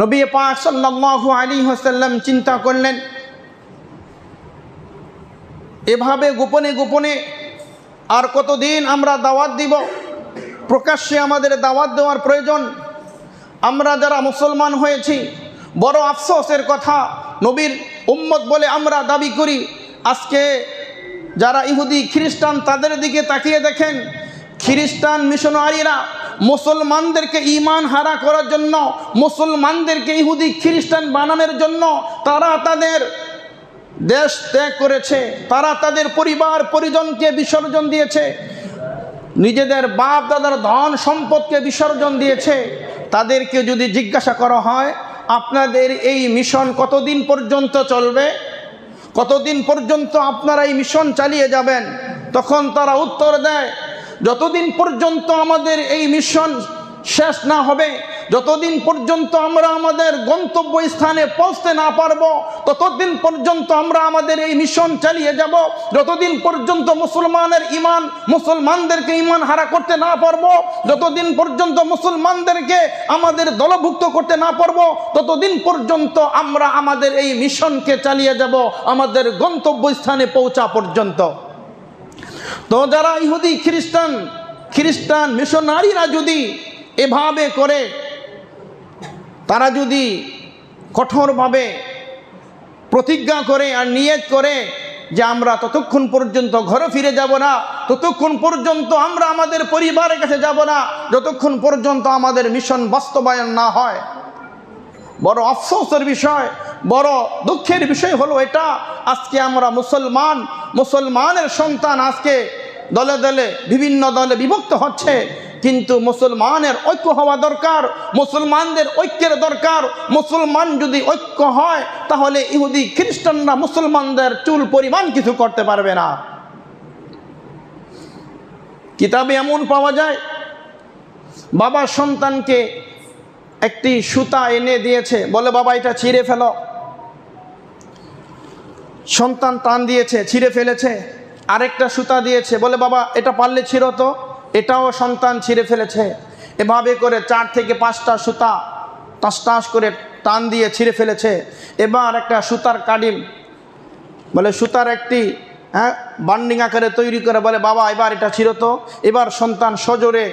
নবী পাক সাল্লাল্লাহু আলী হাসাল্লাম চিন্তা করলেন, এভাবে গোপনে গোপনে আর কতদিন আমরা দাওয়াত দিব? প্রকাশ্যে আমাদের দাওয়াত দেওয়ার প্রয়োজন। আমরা যারা মুসলমান হয়েছি, বড় আফসোসের কথা, নবীর উম্মত বলে আমরা দাবি করি। আজকে যারা ইহুদি, খ্রিস্টান তাদের দিকে তাকিয়ে দেখেন, খ্রিস্টান মিশনারিরা মুসলমানদেরকে ইমান হারা করার জন্য, মুসলমানদেরকে ইহুদি খ্রিস্টান বানানোর জন্য তারা তাদের দেশ ত্যাগ করেছে, তারা তাদের পরিবার পরিজনকে বিসর্জন দিয়েছে, নিজেদের বাপ দাদার ধন সম্পদকে বিসর্জন দিয়েছে। তাদেরকে যদি জিজ্ঞাসা করা হয়, আপনাদের এই মিশন কতদিন পর্যন্ত চলবে? কতদিন পর্যন্ত আপনারা এই মিশন চালিয়ে যাবেন? তখন তারা উত্তর দেয় যতদিন পর্যন্ত আমাদের এই মিশন শেষ না হবে, যতদিন পর্যন্ত আমরা আমাদের গন্তব্য স্থানে পৌঁছতে না পারব, ততদিন পর্যন্ত আমরা আমাদের এই মিশন চালিয়ে যাব, যতদিন পর্যন্ত মুসলমানের ইমান মুসলমানদেরকে ইমান হারা করতে না পারব, যতদিন পর্যন্ত মুসলমানদেরকে আমাদের দলভুক্ত করতে না পারব, ততদিন পর্যন্ত আমরা আমাদের এই মিশনকে চালিয়ে যাব, আমাদের গন্তব্য স্থানে পৌঁছা পর্যন্ত। তো যারা ইহুদি, খ্রিস্টান খ্রিস্টান মিশনারিরা যদি এভাবে করে, তারা যদি কঠোরভাবে প্রতিজ্ঞা করে আর নিয়ত করে যে আমরা ততক্ষণ পর্যন্ত ঘরে ফিরে যাব না, ততক্ষণ পর্যন্ত আমরা আমাদের পরিবারের কাছে যাব না, যতক্ষণ পর্যন্ত আমাদের মিশন বাস্তবায়ন না হয় বড় আফসোসের বিষয়, বড় দুঃখের বিষয় হলো এটা। আজকে আমরা মুসলমান, মুসলমানের সন্তান আজকে দলে দলে, বিভিন্ন দলে বিভক্ত হচ্ছে। কিন্তু মুসলমানের ঐক্য হওয়া দরকার, মুসলমানদের ঐক্যের দরকার। মুসলমান যদি ঐক্য হয়, তাহলে ইহুদি খ্রিস্টানরা মুসলমানদের চুল পরিমাণ কিছু করতে পারবে না। কিতাবে এমন পাওয়া যায় বাবা সন্তানকে একটি সুতা এনে দিয়েছে। বলে, বাবা, এটা ছিঁড়ে ফেলো। সন্তান টান দিয়েছে, ছিঁড়ে ফেলেছে। আরেকটা সুতা দিয়েছে। বলে, বাবা, এটা পারলে ছিঁড়ো তো। এটাও সন্তান ছিঁড়ে ফেলেছে। এভাবে করে চার থেকে পাঁচটা সুতা টাস টাস করে টান দিয়ে ছিঁড়ে ফেলেছে। এবার একটা সুতার কাডিম বলে, সুতার একটি হ্যাঁ বান্ডিং আকারে তৈরি করে বলে, বাবা, এবার এটা ছিল তো এবার সন্তান সজোরে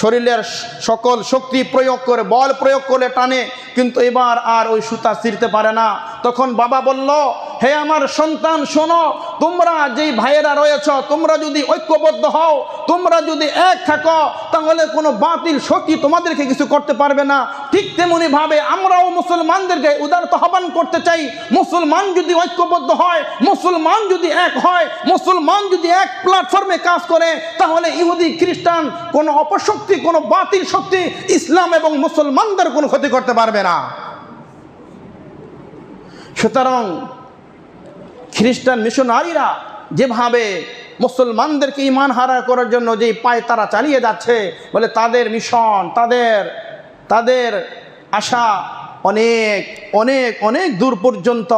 শরীরের সকল শক্তি প্রয়োগ করে, বল প্রয়োগ করে টানে, কিন্তু এবার আর ওই সুতা ছিঁড়তে পারে না। তখন বাবা বলল হে আমার সন্তান, শোনো, তোমরা যেই ভাইয়েরা রয়েছ, তোমরা যদি ঐক্যবদ্ধ হও, তোমরা যদি এক থাকো, তাহলে কোনো বাতিল শক্তি তোমাদেরকে কিছু করতে পারবে না। ঠিক তেমনিভাবে আমরাও মুসলমানদেরকে উদারত আহ্বান করতে চাই। মুসলমান যদি ঐক্যবদ্ধ হয়, মুসলমান যদি এক হয়, মুসলমান যদি এক প্ল্যাটফর্মে কাজ করে, তাহলে ইহুদি, খ্রিস্টান, কোনো অপশক্তি, কোনো বাতিল শক্তি ইসলাম এবং মুসলমানদের কোনো ক্ষতি করতে পারবে না। সুতরাং খ্রিস্টান মিশনারিরা যেভাবে মুসলমানদেরকে ইমান হারা করার জন্য যেই পায় তারা চালিয়ে যাচ্ছে, বলে তাদের মিশন, তাদের তাদের আশা অনেক অনেক অনেক দূর পর্যন্ত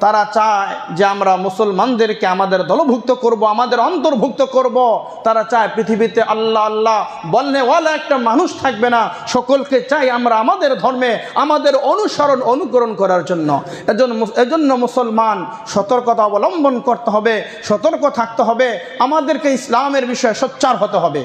তারা চায় যে আমরা মুসলমানদেরকে আমাদের দলভুক্ত করব, আমাদের অন্তর্ভুক্ত করব। তারা চায় পৃথিবীতে আল্লাহ আল্লাহ বলনেওয়ালা একটা মানুষ থাকবে না। সকলকে চাই আমরা আমাদের ধর্মে, আমাদের অনুসরণ, অনুকরণ করার জন্য। এজন্য এজন্য মুসলমান সতর্কতা অবলম্বন করতে হবে, সতর্ক থাকতে হবে। আমাদেরকে ইসলামের বিষয়ে সোচ্চার হতে হবে।